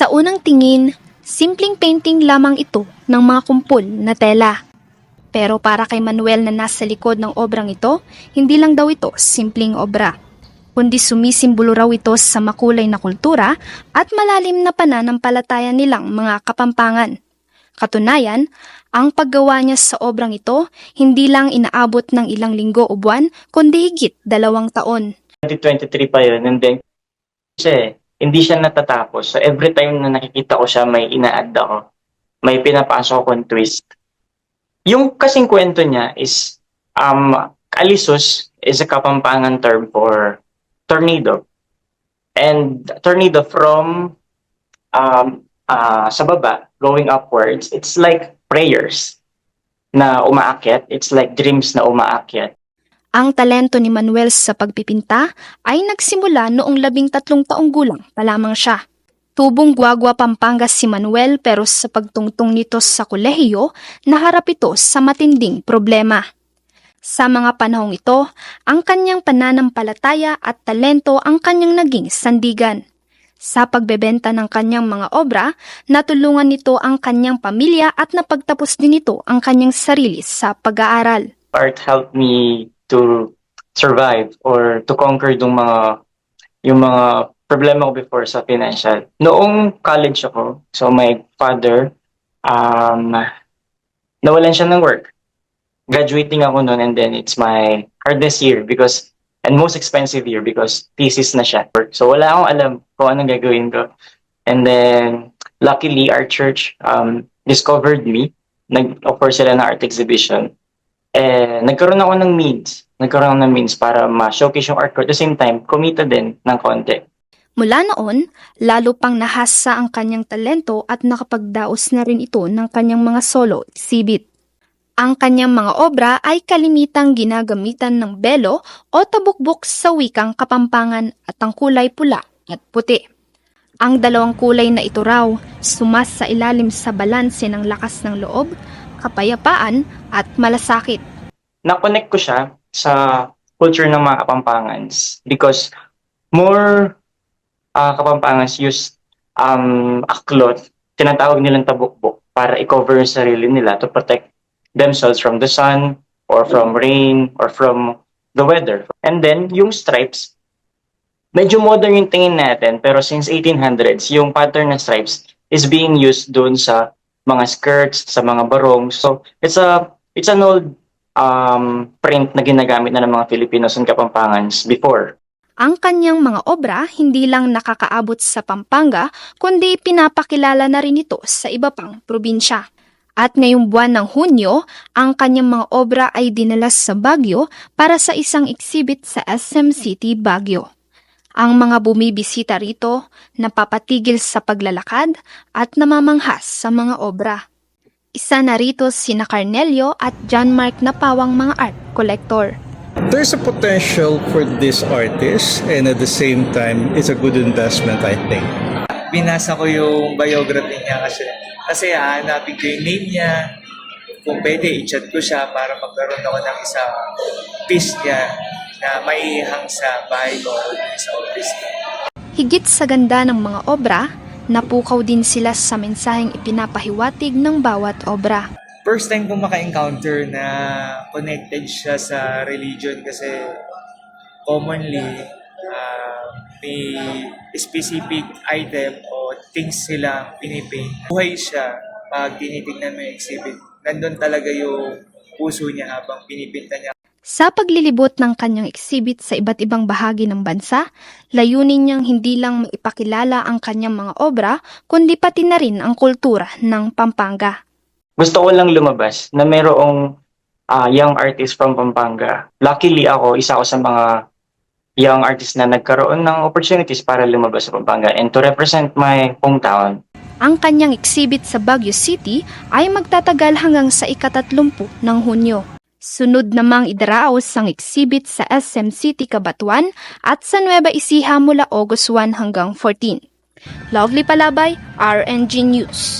Sa unang tingin, simpleng painting lamang ito ng mga kumpol na tela. Pero para kay Manuel na nasa likod ng obrang ito, hindi lang daw ito simpleng obra, kundi sumisimbolo raw ito sa makulay na kultura at malalim na pananampalataya nilang mga kapampangan. Katunayan, ang paggawa niya sa obrang ito hindi lang inaabot ng ilang linggo o buwan, kundi higit dalawang taon. 2023 pa yun. And then, kasi hindi siya natatapos. So every time na nakikita ko siya, may ina-add ako. May pinapasok akong twist. Yung kasing kwento niya is, um, alisus is a kapampangan term for tornado. And tornado from um, uh, sa baba, going upwards, it's like prayers na umaakyat. It's like dreams na umaakyat. Ang talento ni Manuel sa pagpipinta ay nagsimula noong labing tatlong taong gulang pa lamang siya. Tubong Guagua, Pampanga si Manuel pero sa pagtungtong nito sa kolehiyo, naharap ito sa matinding problema. Sa mga panahong ito, ang kanyang pananampalataya at talento ang kanyang naging sandigan. Sa pagbebenta ng kanyang mga obra, natulungan nito ang kanyang pamilya at napagtapos din ito ang kanyang sarili sa pag-aaral. art helped me to survive or to conquer yung mga yung mga problema ko before sa financial. Noong college ako, so my father um nawalan siya ng work. Graduating ako noon and then it's my hardest year because and most expensive year because thesis na siya. So wala akong alam kung anong gagawin ko. And then luckily our church um discovered me. Nag-offer sila ng art exhibition eh, nagkaroon ako ng means. Nagkaroon ako ng means para ma-showcase yung art ko. At the same time, kumita din ng konti. Mula noon, lalo pang nahasa ang kanyang talento at nakapagdaos na rin ito ng kanyang mga solo exhibit. Ang kanyang mga obra ay kalimitang ginagamitan ng belo o tabukbok sa wikang kapampangan at ang kulay pula at puti. Ang dalawang kulay na ito raw sumas sa ilalim sa balanse ng lakas ng loob, kapayapaan at malasakit. Na-connect ko siya sa culture ng mga Kapampangans because more uh, Kapampangans use um, a cloth, tinatawag nilang tabukbok para i-cover yung sarili nila to protect themselves from the sun or from rain or from the weather. And then, yung stripes, medyo modern yung tingin natin, pero since 1800s, yung pattern ng stripes is being used doon sa mga skirts, sa mga barong. So, it's a it's an old um, print na ginagamit na ng mga Filipinos and Kapampangans before. Ang kanyang mga obra hindi lang nakakaabot sa Pampanga, kundi pinapakilala na rin ito sa iba pang probinsya. At ngayong buwan ng Hunyo, ang kanyang mga obra ay dinala sa Baguio para sa isang exhibit sa SM City, Baguio. Ang mga bumibisita rito napapatigil sa paglalakad at namamanghas sa mga obra. Isa na rito sina Carnelio at John Mark na pawang mga art collector. There's a potential for this artist and at the same time, it's a good investment, I think. binasa ko yung biography niya kasi kasi hahanapin ko yung name niya. Kung pwede, i-chat ko siya para magkaroon ako ng isang piece niya na maihang sa bahay ko sa office. Higit sa ganda ng mga obra, napukaw din sila sa mensaheng ipinapahiwatig ng bawat obra. First time ko maka-encounter na connected siya sa religion kasi commonly ah, may specific item o things silang pinipaint. Buhay siya pag tinitingnan mo yung exhibit. Nandun talaga yung puso niya habang pinipinta niya Sa paglilibot ng kanyang exhibit sa iba't ibang bahagi ng bansa, layunin niyang hindi lang maipakilala ang kanyang mga obra, kundi pati na rin ang kultura ng Pampanga. Gusto ko lang lumabas na mayroong ah, young artist from Pampanga. Luckily ako, isa ako sa mga young artists na nagkaroon ng opportunities para lumabas sa Pampanga and to represent my hometown. Ang kanyang exhibit sa Baguio City ay magtatagal hanggang sa ikatatlumpu ng Hunyo. Sunod namang idaraos ang exhibit sa SM City Cabatuan at sa Nueva Ecija mula August 1 hanggang 14. Lovely Palabay, RNG News.